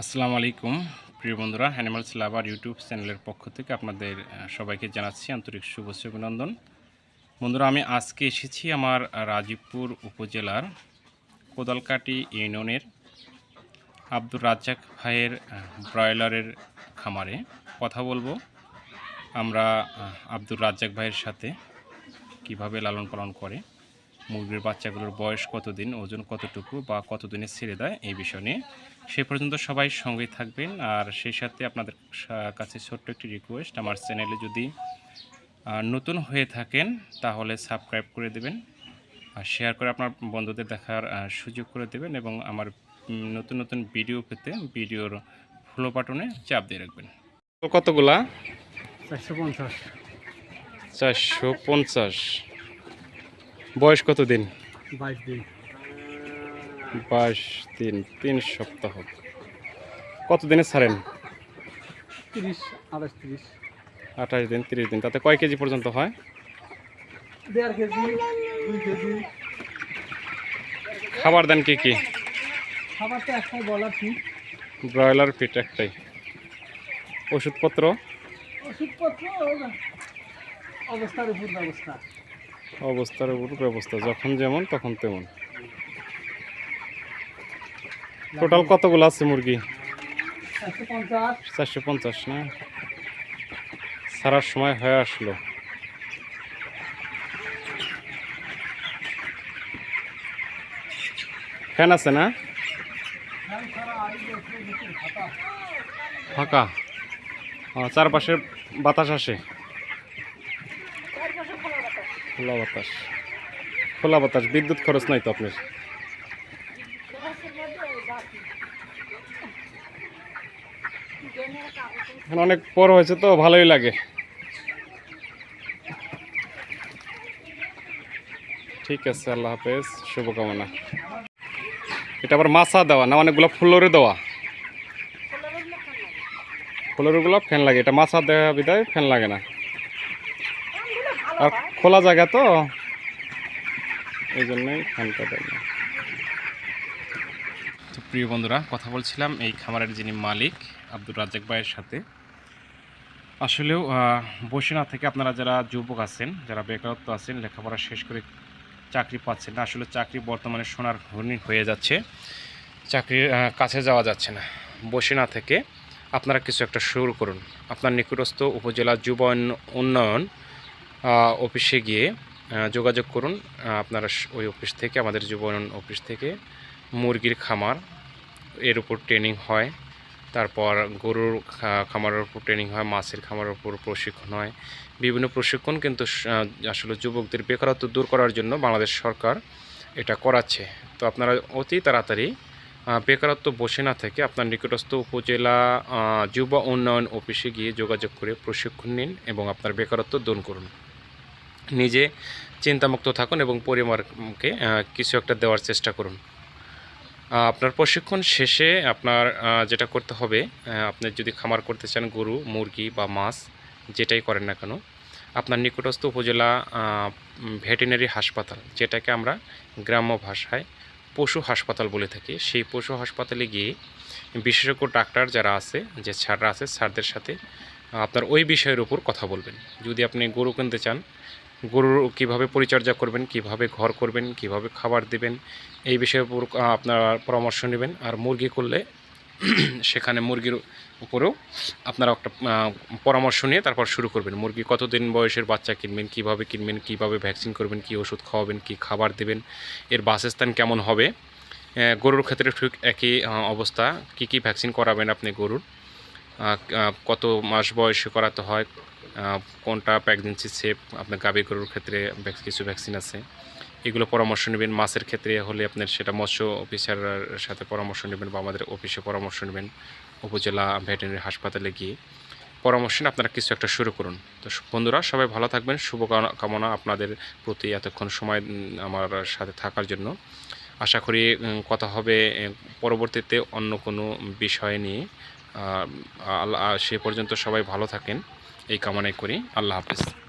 আসসালামু আলাইকুম, প্রিয় বন্ধুরা অ্যানিমালস লাভার ইউটিউব চ্যানেলের পক্ষ থেকে আপনাদের সবাইকে জানাচ্ছি আন্তরিক শুভেচ্ছা অভিনন্দন। বন্ধুরা, আমি আজকে এসেছি আমার রাজীবপুর উপজেলার কোদালকাটি ইউনিয়নের আব্দুর রাজ্জাক ভাইয়ের ব্রয়লারের খামারে। কথা বলব আমরা আব্দুর রাজ্জাক ভাইয়ের সাথে, কীভাবে লালন পালন করে। মুরগির বাচ্চাগুলোর বয়স কতদিন ওজন কতটুকু বা কতদিনে ছেড়ে দেয় এই বিষয় নিয়ে। সে পর্যন্ত সবাই সঙ্গেই থাকবেন। আর সেই সাথে আপনাদের কাছে ছোট্ট একটি রিকোয়েস্ট আমার চ্যানেলে যদি নতুন হয়ে থাকেন তাহলে সাবস্ক্রাইব করে দেবেন। আর শেয়ার করে আপনার বন্ধুদের দেখার সুযোগ করে দেবেন এবং আমার নতুন নতুন ভিডিও পেতে ভিডিওর ফলো বাটনে চাপ দিয়ে রাখবেন। কতগুলা? চারশো পঞ্চাশ। চারশো পঞ্চাশ। বয়স কতদিন বাইশ দিন। বাইশ দিন তিন সপ্তাহ। কতদিনে ছাড়েন? তিরিশ আঠাশ তিরিশ। আঠাশ দিন তিরিশ দিন। তাতে কয় কেজি পর্যন্ত হয়? দেড় কেজি দুই কেজি। খাবার দেন কি কি? খাবার তো একটাই বলার ঠিক ব্রয়লার ফিট একটাই। ওষুধপত্র? ওষুধপত্র অবস্থার উপর ব্যবস্থা। অবস্থার উপর ব্যবস্থা, যখন যেমন তখন তেমন। টোটাল কতগুলো আছে মুরগি? চারশো পঞ্চাশ না? সারার সময় হয়ে আসলো। ফ্যান আছে না? ফাঁকা। চারপাশে বাতাস আসে। খোলা বাতাস। খোলা বাতাস, বিদ্যুৎ খরচ নাই তো আপনার? অনেক পর হয়েছে তো, ভালোই লাগে। ঠিক আছে, আল্লাহ হাফেজ, শুভকামনা। এটা আবার মাছা দেওয়া না, অনেকগুলো ফুলরে দেওয়া? ফুলরগুলো ফ্যান লাগে, এটা মাছা দেওয়া বিদায় ফ্যান লাগে না। আর খোলা জায়গা তো? এই জন্যই ফ্যানটা দেয় তো প্রিয় বন্ধুরা, কথা বলছিলাম এই খামারের যিনি মালিক, আব্দুর রাজ্জাক ভাইয়ের সাথে। আসলেও বসে না থেকে আপনারা যারা যুবক আছেন, যারা বেকারত্ব আছেন, লেখাপড়া শেষ করে চাকরি পাচ্ছেন না, আসলে চাকরি বর্তমানে সোনার হরিণ হয়ে যাচ্ছে। চাকরির কাছে যাওয়া যাচ্ছে না। বসে না থেকে আপনারা কিছু একটা শুরু করুন। আপনার নিকটস্থ উপজেলা যুব উন্নয়ন অফিসে গিয়ে যোগাযোগ করুন। আপনারা ওই অফিস থেকে, আমাদের যুব উন্নয়ন অফিস থেকে মুরগির খামার, এর উপর ট্রেনিং হয়। তারপর গরুর খামারের উপর ট্রেনিং হয়, মাছের খামারের উপর প্রশিক্ষণ হয়। বিভিন্ন প্রশিক্ষণ কিন্তু আসলে যুবকদের বেকারত্ব দূর করার জন্য বাংলাদেশ সরকার এটা করাচ্ছে। তো আপনারা অতি তাড়াতাড়ি বেকারত্ব বসে না থেকে আপনার নিকটস্থ উপজেলা যুব উন্নয়ন অফিসে গিয়ে যোগাযোগ করে প্রশিক্ষণ নিন এবং আপনার বেকারত্ব দূর করুন। নিজে চিন্তামুক্ত থাকুন এবং পরিবারকে কিছু একটা দেওয়ার চেষ্টা করুন। আপনার প্রশিক্ষণ শেষে আপনার যেটা করতে হবে আপনি যদি খামার করতে চান গরু, মুরগি বা মাছ, যেটাই করেন না কেন, আপনার নিকটস্থ উপজেলা ভেটেরিনারি হাসপাতাল, যেটাকে আমরা গ্রাম্য ভাষায় পশু হাসপাতাল বলে থাকি, সেই পশু হাসপাতালে গিয়ে বিশেষজ্ঞ ডাক্তার যারা আছে, যে স্যাররা আছে, স্যারদের সাথে আপনার ওই বিষয়ের উপর কথা বলবেন। যদি আপনি গরু কিনতে চান গরুর কীভাবে পরিচর্যা করবেন, কীভাবে ঘর করবেন, কীভাবে খাবার দেবেন, এই উপর আপনার পরামর্শ নেবেন। আর মুরগি করলে সেখানে মুরগির উপরেও আপনারা একটা পরামর্শ নিয়ে তারপর শুরু করবেন। মুরগি কতদিন বয়সের বাচ্চা কিনবেন, কীভাবে কিনবেন, কীভাবে ভ্যাকসিন করবেন, কি ওষুধ খাওয়াবেন, কি খাবার দেবেন, এর বাসস্থান কেমন হবে গরুর ক্ষেত্রে ঠিক একই অবস্থা। কি কি ভ্যাকসিন করাবেন আপনি গরুর? কত মাস বয়সে করাতে হয় কোনটা প্রেগনেন্সি সেফ, আপনার গাভী গরুর ক্ষেত্রে কিছু ভ্যাকসিন আছে। এগুলো পরামর্শ নেবেন, মাছের ক্ষেত্রে হলে আপনার সেটা মৎস্য অফিসারের সাথে পরামর্শ নেবেন বা আমাদের অফিসে পরামর্শ নেবেন, উপজেলা ভেটেরিনারি হাসপাতালে গিয়ে। পরামর্শ নিয়ে আপনারা কিছু একটা শুরু করুন। তো বন্ধুরা, সবাই ভালো থাকবেন শুভ কামনা- কামনা আপনাদের প্রতি এতক্ষণ সময় আমার সাথে থাকার জন্য। আশা করি কথা হবে পরবর্তীতে অন্য কোনো বিষয় নিয়ে। সে পর্যন্ত সবাই ভালো থাকেন। এই কামনাই করি। আল্লাহ হাফিজ।